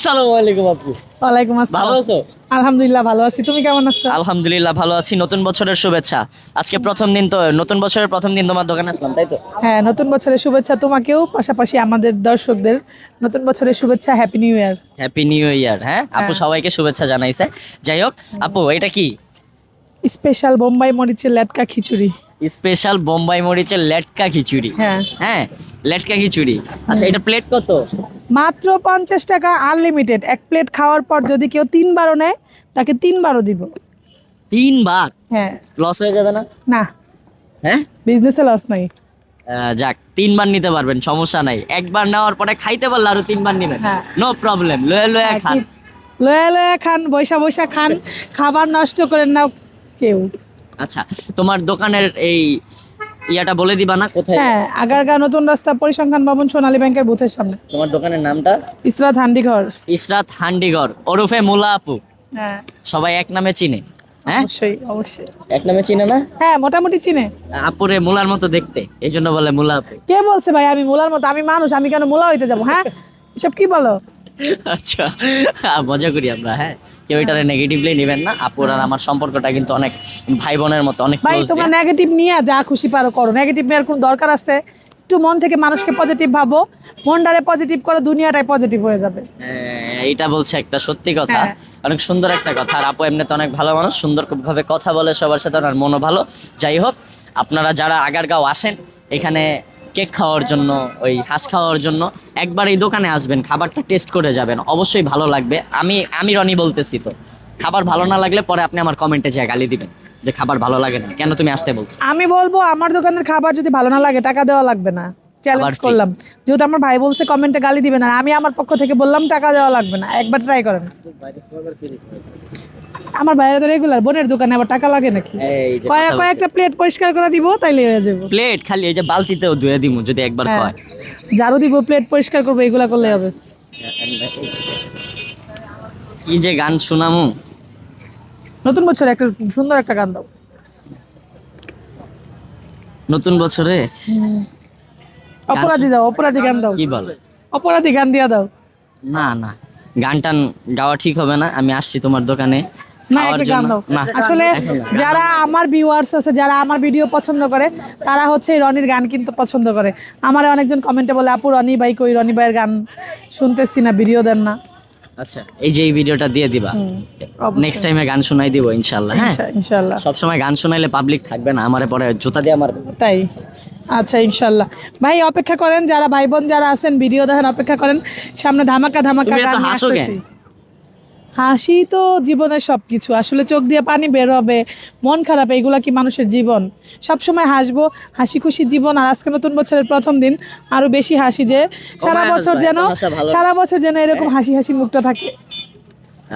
আসসালামু আলাইকুম আপু। ওয়ালাইকুম ভালো আছো? আলহামদুলিল্লাহ ভালো আছি। তুমি কেমন আছো? আলহামদুলিল্লাহ ভালো আছি। নতুন বছরের শুভেচ্ছা। আজকে প্রথম দিন তো নতুন বছরের প্রথম দিন তোমার দোকানে আসলাম তাই তো? হ্যাঁ নতুন বছরের শুভেচ্ছা তোমাকেও পাশাপাশি আমাদের দর্শকদের নতুন বছরের শুভেচ্ছা happy new year happy new year হ্যাঁ? আপু হ্যাঁ। সবাইকে শুভেচ্ছা জানাইছে। যাই হোক আপু এটা কি? স্পেশাল বোম্বাই মরিচের লেটকা খিচুড়ি। স্পেশাল বোম্বাই মরিচের লেটকা খিচুড়ি। হ্যাঁ। হ্যাঁ লেটকা খিচুড়ি। আচ্ছা এটা প্লেট কত? মাত্র পঞ্চাশ টাকা আনলিমিটেড এক প্লেট খাওয়ার পর যদি কেউ তিনবারও নেয় তাকে তিনবারও দিব। তিনবার? হ্যাঁ। লস হয়ে যাবে না? না। হ্যাঁ? বিজনেসে লস নাই। যাক তিনবার নিতে পারবেন সমস্যা নাই। একবার নেওয়ার পরে খাইতে পারলে আরও তিনবার নিবেন। হ্যাঁ। নো প্রবলেম লয়ে লয়ে খান। লয়া লয়া খান বৈশা বৈশা খান। খাবার নষ্ট করেন না কেউ। আচ্ছা তোমার দোকানের এই ইয়াটা বলে দিবা না কোথায়? হ্যাঁ আগারগা নতুন রাস্তা পরিসংখ্যান ভবন সোনালী ব্যাংকের বুথের সামনে। তোমার দোকানের নামটা? ইসরাত হান্ডিঘর। ইশরাত হান্ডিগর ওরফে মুলা আপু। হ্যাঁ। সবাই এক নামে চিনে হ্যাঁ? অবশ্যই অবশ্যই। এক নামে চিনে না? হ্যাঁ মোটামুটি চিনে। আপুরে মুলার মতো দেখতে এই জন্য বলে মুলা আপু। কে বলছে ভাই আমি মোলার মতো আমি মানুষ আমি কেন মোলা হইতে যাব হ্যাঁ? এসব কি বলো? আচ্ছা মজা করি আমরা হ্যাঁ? কেউ এটারে নেগেটিভলি নেবেন না। আপুর আর আমার সম্পর্কটা কিন্তু অনেক ভাই বোনের মতো অনেক ভাই ক্লোজ তোমরা নেগেটিভ নিয়ে যা খুশি পারো করো। নেগেটিভ নেওয়ার কোনো দরকার আছে? একটু মন থেকে মানুষকে পজিটিভ ভাবো। মনটারে পজিটিভ করো দুনিয়াটাই পজিটিভ হয়ে যাবে। এইটা বলছে একটা সত্যি কথা। হ্যাঁ। অনেক সুন্দর একটা কথা। আর আপু এমনিতে অনেক ভালো মানুষ সুন্দর ভাবে কথা বলে সবার সাথে ওনার মনও ভালো। যাই হোক আপনারা যারা আগারগাঁও আসেন এখানে কেক খাওয়ার জন্য, ওই হাঁস খাওয়ার জন্য একবার এই দোকানে আসবেন, খাবারটা টেস্ট করে যাবেন, অবশ্যই ভালো লাগবে। আমি আমি রনি বলতেছি তো, খাবার ভালো না লাগলে পরে আপনি আমার কমেন্টে যা গালি দিবেন, যে খাবার ভালো লাগে না। কেন তুমি আসতে বলছো? আমি বলব, আমার দোকানের খাবার যদি ভালো না লাগে, টাকা দেওয়া লাগবে না। চ্যালেঞ্জ করলাম। যেহেতু আমার ভাই বলছে কমেন্টে গালি দিবে না আর আমি আমার পক্ষ থেকে বললাম টাকা দেওয়া লাগবে না। একবার ট্রাই করেন। আমার বাইরে তো রেগুলার বোনের দোকানে আবার টাকা লাগে নাকি? কয়েক কয়েকটা প্লেট পরিষ্কার করে দিব তাইলে হয়ে যাবে। প্লেট খালি এই যে বালতিতেও ধুয়ে দিমু যদি একবার হ্যাঁ। কয়। ঝাড়ু দিব প্লেট পরিষ্কার করব এগুলা করলে হবে। কি যে গান শোনামু। নতুন বছরে একটা সুন্দর একটা গান দাও। নতুন বছরে? অপরাধী দাও অপরাধী গান দাও। কি বলে? অপরাধী গান দিয়া দাও। না না। গান টান গাওয়া ঠিক হবে না আমি আসছি তোমার দোকানে আসলে যারা আমার ভিউয়ার্স আছে যারা আমার ভিডিও পছন্দ করে তারা হচ্ছে রনির গান কিন্তু পছন্দ করে। আমার অনেকজন কমেন্টে বলে আপু রনি ভাই কই? রনি ভাইয়ের গান শুনতেছি না ভিডিও দেন না। আচ্ছা এই যে এই ভিডিওটা দিয়ে দিবা। নেক্সট টাইমে গান শোনাই দিব ইনশাল্লাহ হ্যাঁ? ইনশা- ইনশাল্লাহ। সবসময় গান শোনাইলে পাবলিক থাকবে না আমারে পরে জুতা দিয়ে আমার তাই। আচ্ছা ইনশাল্লাহ। ভাই অপেক্ষা করেন যারা ভাই বোন যারা আছেন ভিডিও দেখেন অপেক্ষা করেন। সামনে ধামাকা ধামাকা গান আসতেছি। হাসি তো জীবনের সব কিছু আসলে চোখ দিয়ে পানি বের হবে মন খারাপ এইগুলা কি মানুষের জীবন? সব সময় হাসবো হাসি খুশি জীবন আর আজকে নতুন বছরের প্রথম দিন আরও বেশি হাসি যে সারা বছর যেন। সারা বছর যেন এরকম হাসি হাসি মুখটা থাকে।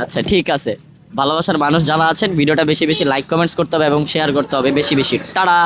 আচ্ছা ঠিক আছে। ভালোবাসার মানুষ যারা আছেন ভিডিওটা বেশি বেশি লাইক কমেন্টস করতে হবে এবং শেয়ার করতে হবে। বেশি বেশি। টাটা!